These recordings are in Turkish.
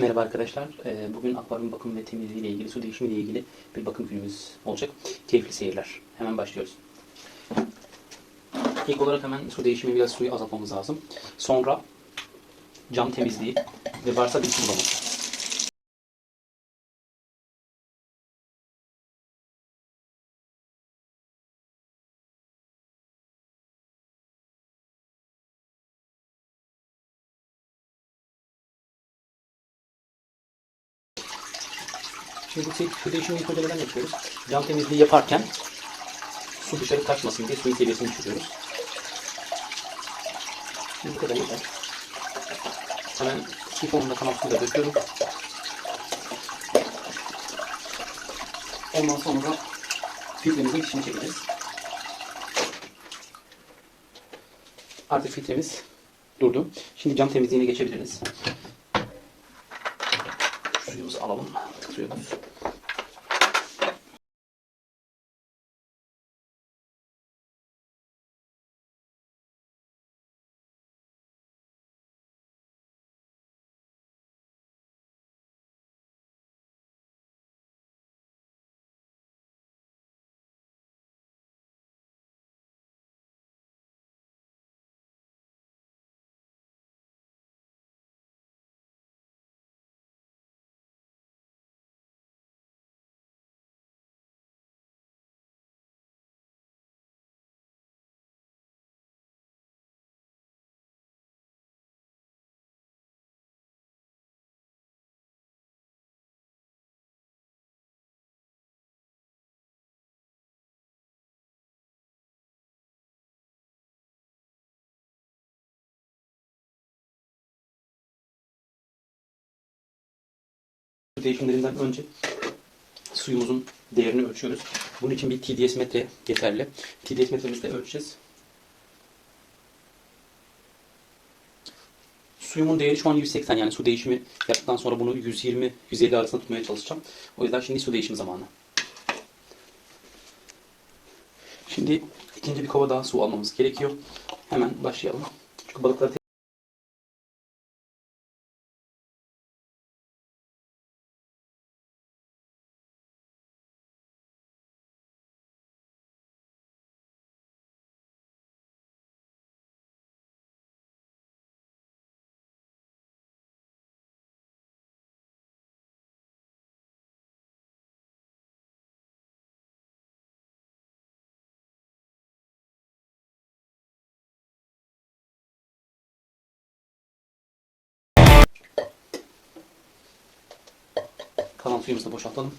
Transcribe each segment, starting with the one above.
Merhaba arkadaşlar. Ee, Bugün akvaryum bakım ve temizliği ile ilgili, su değişimi ile ilgili bir bakım günümüz olacak. Keyifli seyirler. Hemen başlıyoruz. İlk olarak hemen su değişimi biraz suyu azaltmamız lazım. Sonra cam temizliği ve varsa bir su Şimdi bu su önce neden yapıyoruz? Cam temizliği yaparken su dışarı kaçmasın diye suyun seviyesini düşürüyoruz. Şimdi bu kadar yeter. Hemen sifonunda kalan suyu da döküyorum. Ondan sonra filtremizin fişini çekeceğiz. Artık filtremiz durdu. Şimdi cam temizliğine geçebiliriz. Suyumuzu alalım. Suyumuz. Değişimlerinden önce suyumuzun değerini ölçüyoruz. Bunun için bir TDS metre yeterli. TDS metremizde ölçeceğiz. Suyumun değeri şu an 180 yani su değişimi yaptıktan sonra bunu 120-150 arasında tutmaya çalışacağım. O yüzden şimdi su değişimi zamanı. Şimdi ikinci bir kova daha su almamız gerekiyor. Hemen başlayalım. Çünkü balıkları Kalan suyumuzu da boşaltalım.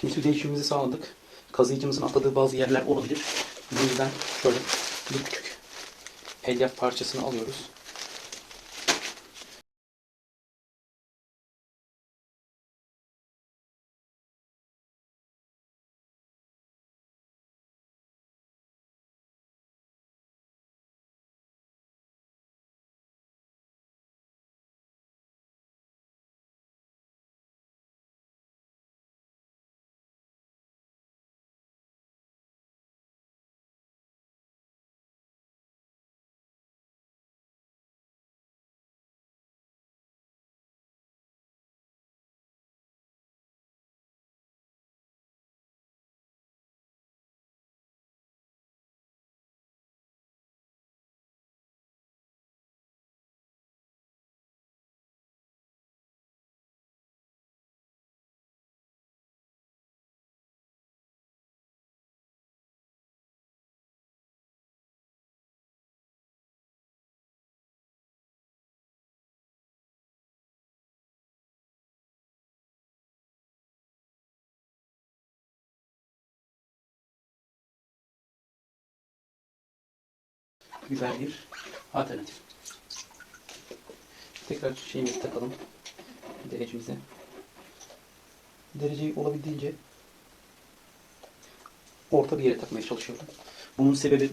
Şimdi su değişimimizi sağladık. Kazıyıcımızın atladığı bazı yerler olabilir. Bu yüzden şöyle bir küçük elyaf parçasını alıyoruz. Güzel bir alternatif. Tekrar şeyimizi takalım. Derecemize. Dereceyi olabildiğince orta bir yere takmaya çalışıyorum. Bunun sebebi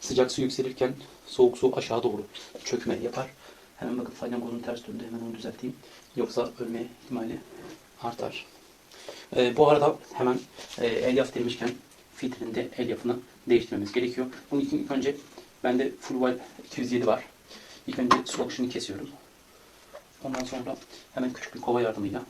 sıcak su yükselirken soğuk su aşağı doğru çökme yapar. Hemen bakın salyangozun ters döndü. Hemen onu düzelteyim. Yoksa ölme ihtimali artar. Ee, bu arada hemen e, elyaf demişken filtrenin de elyafını değiştirmemiz gerekiyor. Bunun için önce bende full wipe 207 var. İlk önce su akışını kesiyorum. Ondan sonra hemen küçük bir kova yardımıyla.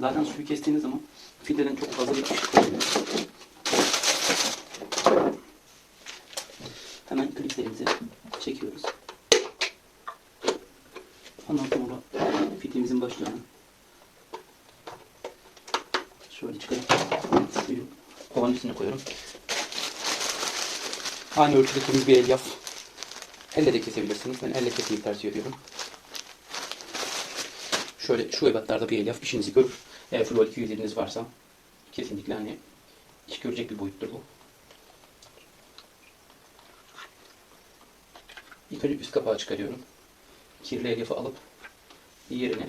Zaten suyu kestiğiniz zaman filtreden çok fazla bir ışık geliyor. Hemen kliplerimizi çekiyoruz. Ondan sonra sizin başkanım. Şöyle çıkarayım. Suyu kovanın içine koyuyorum. Aynı ölçüde temiz bir elyaf. Elle de kesebilirsiniz. Ben elle kesmeyi tercih ediyorum. Şöyle şu ebatlarda bir elyaf işinizi görür. Eğer fluor 250'niz varsa kesinlikle hani iş görecek bir boyuttur bu. İlk önce üst kapağı çıkarıyorum. Kirli elyafı alıp yerine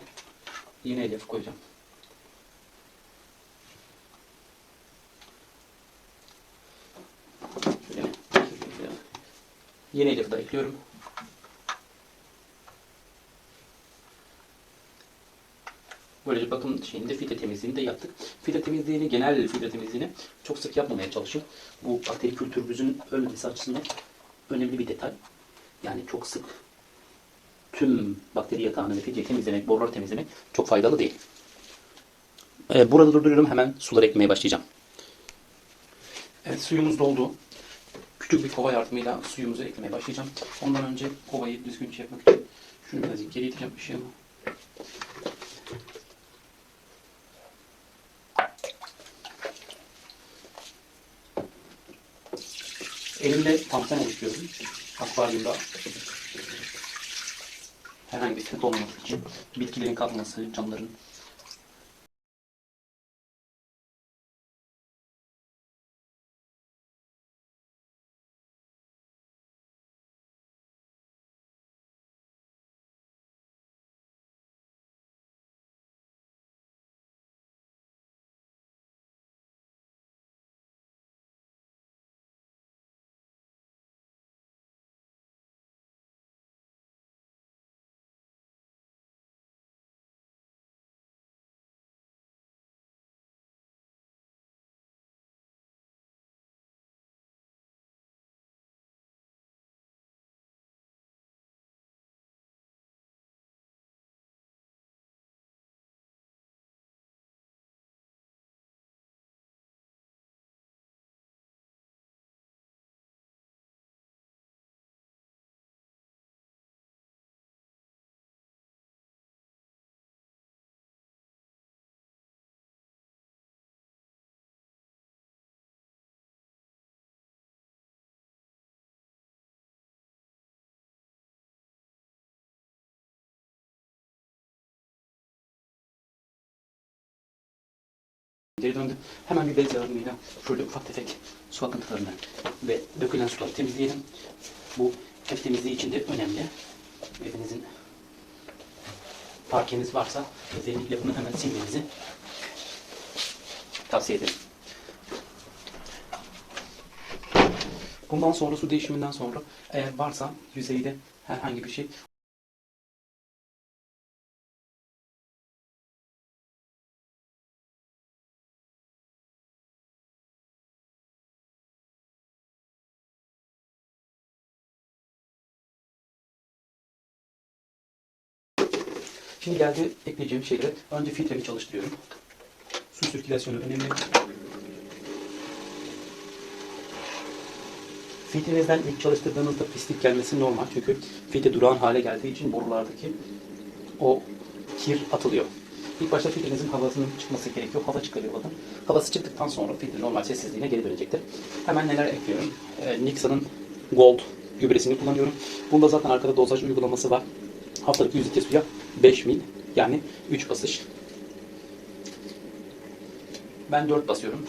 yeni elyafı koyacağım. Şöyle yeni elyafı da ekliyorum. Böylece bakım şeyinde filtre temizliğini de yaptık. Filtre temizliğini, genel filtre temizliğini çok sık yapmamaya çalışın. Bu bakteri kültürümüzün ölmemesi açısından önemli bir detay. Yani çok sık tüm bakteri yatağını ve filtreyi temizlemek, boruları temizlemek çok faydalı değil. Ee, burada durduruyorum. Hemen suları eklemeye başlayacağım. Evet suyumuz doldu. Küçük bir kova yardımıyla suyumuzu eklemeye başlayacağım. Ondan önce kovayı düzgünce yapmak için şunu birazcık geri iteceğim ışığımı. Elimde fonten oluşturuyorum. Akvaryumda herhangi bir sıkıntı olmaması için bitkilerin kalması, canlıların Geri döndüm. Hemen bir bez yardımıyla şöyle ufak tefek su akıntılarını ve dökülen suları temizleyelim. Bu ev temizliği için de önemli. Evinizin parkeniz varsa özellikle bunu hemen silmenizi tavsiye ederim. Bundan sonra su değişiminden sonra eğer varsa yüzeyde herhangi bir şey Şimdi geldi ekleyeceğim şeyleri. Önce filtremi çalıştırıyorum. Su sirkülasyonu önemli. Filtrenizden ilk çalıştırdığınızda pislik gelmesi normal. Çünkü filtre durağan hale geldiği için borulardaki o kir atılıyor. İlk başta filtrenizin havasının çıkması gerekiyor. Hava çıkarıyor bakın. Havası çıktıktan sonra filtre normal sessizliğine geri dönecektir. Hemen neler ekliyorum? Ee, Nixa'nın Gold gübresini kullanıyorum. Bunda zaten arkada dozaj uygulaması var. Haftalık 100 litre suya 5 mil yani 3 basış. Ben 4 basıyorum.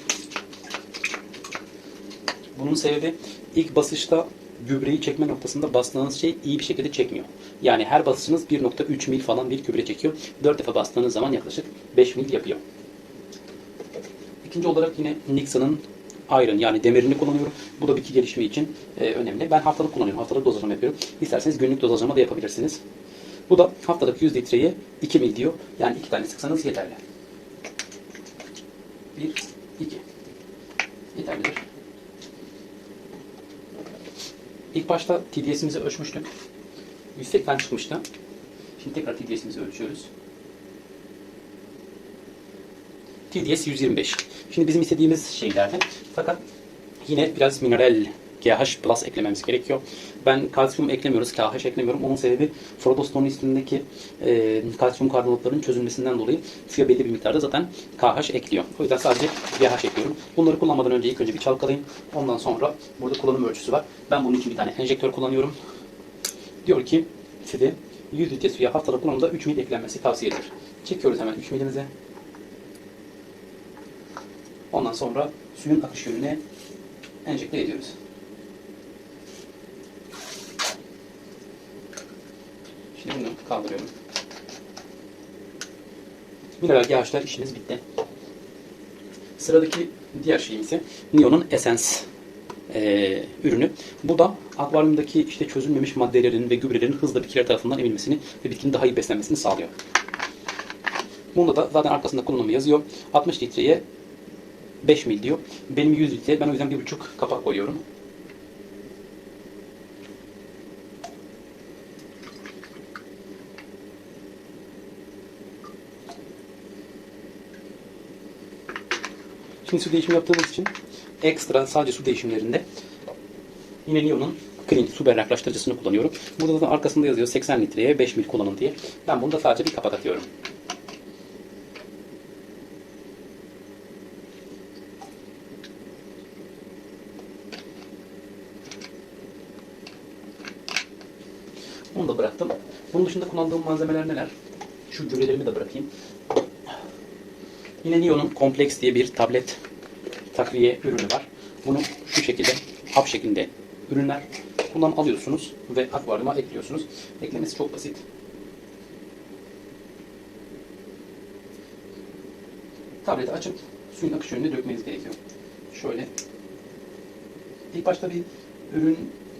Bunun sebebi ilk basışta gübreyi çekme noktasında bastığınız şey iyi bir şekilde çekmiyor. Yani her basışınız 1.3 mil falan bir gübre çekiyor. 4 defa bastığınız zaman yaklaşık 5 mil yapıyor. İkinci olarak yine Nixon'ın Iron yani demirini kullanıyorum. Bu da bitki gelişimi için e, önemli. Ben haftalık kullanıyorum. Haftalık dozajlama yapıyorum. İsterseniz günlük dozajlama da yapabilirsiniz. Bu da haftalık 100 litreye 2 mil diyor. Yani iki tane sıksanız yeterli. 1, 2. Yeterlidir. İlk başta TDS'imizi ölçmüştük. 180 çıkmıştı. Şimdi tekrar TDS'imizi ölçüyoruz. TDS 125. Şimdi bizim istediğimiz şeylerdi. Fakat yine biraz mineral KH plus eklememiz gerekiyor. Ben kalsiyum eklemiyoruz, KH eklemiyorum. Onun sebebi Frodoston'un üstündeki e, kalsiyum karbonatların çözülmesinden dolayı suya belli bir miktarda zaten KH ekliyor. O yüzden sadece KH ekliyorum. Bunları kullanmadan önce ilk önce bir çalkalayın. Ondan sonra burada kullanım ölçüsü var. Ben bunun için bir tane enjektör kullanıyorum. Diyor ki size 100 litre suya haftalık kullanımda 3 mil eklenmesi tavsiye edilir. Çekiyoruz hemen 3 milimize. Ondan sonra suyun akış yönüne enjekte ediyoruz. Bunu kaldırıyorum. Mineral GH'ler işimiz bitti. Sıradaki diğer şeyim ise Neo'nun Essence e, ürünü. Bu da akvaryumdaki işte çözülmemiş maddelerin ve gübrelerin hızla bitkiler tarafından emilmesini ve bitkinin daha iyi beslenmesini sağlıyor. Bunda da zaten arkasında kullanımı yazıyor. 60 litreye 5 mil diyor. Benim 100 litre. Ben o yüzden bir buçuk kapak koyuyorum. Şimdi su değişimi yaptığımız için ekstra sadece su değişimlerinde yine Neo'nun Clean su berraklaştırıcısını kullanıyorum. Burada da arkasında yazıyor 80 litreye 5 mil kullanın diye. Ben bunda sadece bir kapak atıyorum. Onu da bıraktım. Bunun dışında kullandığım malzemeler neler? Şu gübrelerimi de bırakayım. Yine Neo'nun Complex diye bir tablet takviye ürünü var. Bunu şu şekilde hap şeklinde ürünler. Bundan alıyorsunuz ve akvaryuma ekliyorsunuz. Eklemesi çok basit. Tableti açıp suyun akış yönüne dökmeniz gerekiyor. Şöyle. İlk başta bir ürün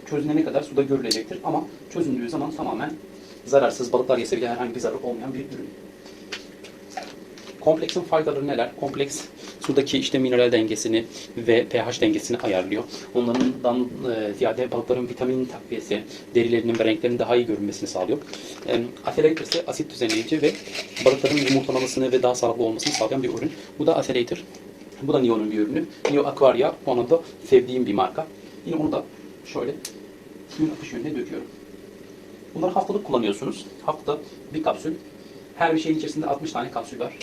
çözülene kadar suda görülecektir ama çözündüğü zaman tamamen zararsız, balıklar yese bile herhangi bir zarar olmayan bir ürün. Kompleksin faydaları neler? Kompleks sudaki işte mineral dengesini ve pH dengesini ayarlıyor. Onlardan e, ziyade balıkların vitamin takviyesi, derilerinin ve renklerinin daha iyi görünmesini sağlıyor. E, Athelator ise asit düzenleyici ve balıkların yumurtlamasını ve daha sağlıklı olmasını sağlayan bir ürün. Bu da Athelator. Bu da Neo'nun bir ürünü. Neo Aquaria. Onu da sevdiğim bir marka. Yine onu da şöyle suyun akış yönüne döküyorum. Bunları haftalık kullanıyorsunuz. Hafta bir kapsül. Her bir şeyin içerisinde 60 tane kapsül var.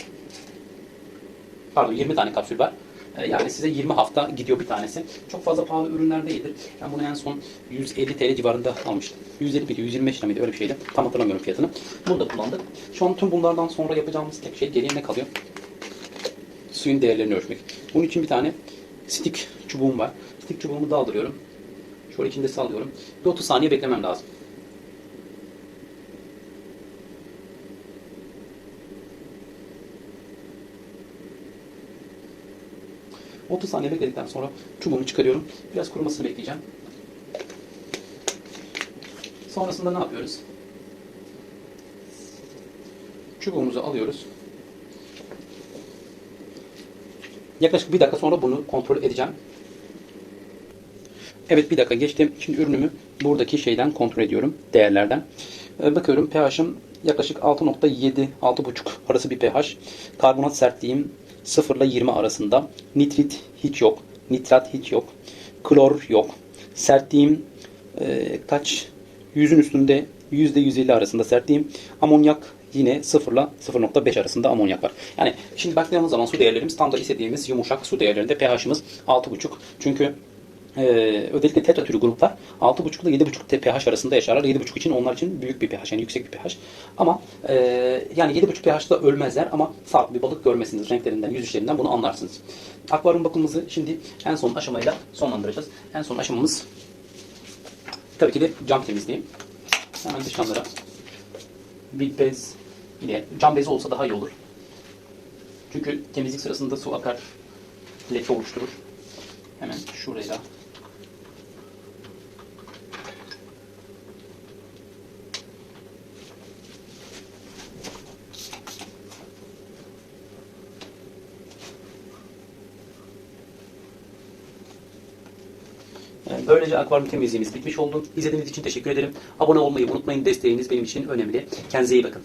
Pardon 20 tane kapsül var. Ee, Yani size 20 hafta gidiyor bir tanesi. Çok fazla pahalı ürünler değildir. Ben bunu en son 150 TL civarında almıştım. 150 miydi, 125 lira mıydı öyle bir şeydi. Tam hatırlamıyorum fiyatını. Bunu da kullandık. Şu an tüm bunlardan sonra yapacağımız tek şey geriye ne kalıyor? Suyun değerlerini ölçmek. Bunun için bir tane stick çubuğum var. Stick çubuğumu daldırıyorum. Şöyle içinde sallıyorum. Bir 30 saniye beklemem lazım. ...30 saniye bekledikten sonra çubuğumu çıkarıyorum. Biraz kurumasını bekleyeceğim. Sonrasında ne yapıyoruz? Çubuğumuzu alıyoruz. Yaklaşık bir dakika sonra bunu kontrol edeceğim. Evet bir dakika geçtim. Şimdi ürünümü buradaki şeyden kontrol ediyorum. Değerlerden. Ee, bakıyorum pH'ım yaklaşık 6.7 6.5 arası bir pH. Karbonat sertliğim 0 ile 20 arasında. Nitrit hiç yok. Nitrat hiç yok. Klor yok. Sertliğim e, kaç? 100'ün üstünde %150 arasında sertliğim. Amonyak yine 0 ile 0.5 arasında amonyak var. Yani şimdi baktığımız zaman su değerlerimiz tam da istediğimiz yumuşak su değerlerinde pH'imiz 6.5. Çünkü ee, özellikle teta türü gruplar 6.5 ile 7.5 pH arasında yaşarlar. 7.5 için onlar için büyük bir pH yani yüksek bir pH. Ama e, yani 7.5 pH'da ölmezler ama sağlıklı bir balık görmezsiniz renklerinden, yüzüşlerinden bunu anlarsınız. Akvaryum bakımımızı şimdi en son aşamayla sonlandıracağız. En son aşamamız tabii ki de cam temizliği. Hemen dışkanlara bir bez yine cam bezi olsa daha iyi olur. Çünkü temizlik sırasında su akar, leke oluşturur. Hemen şuraya böylece akvaryum temizliğimiz bitmiş oldu. İzlediğiniz için teşekkür ederim. Abone olmayı unutmayın. Desteğiniz benim için önemli. Kendinize iyi bakın.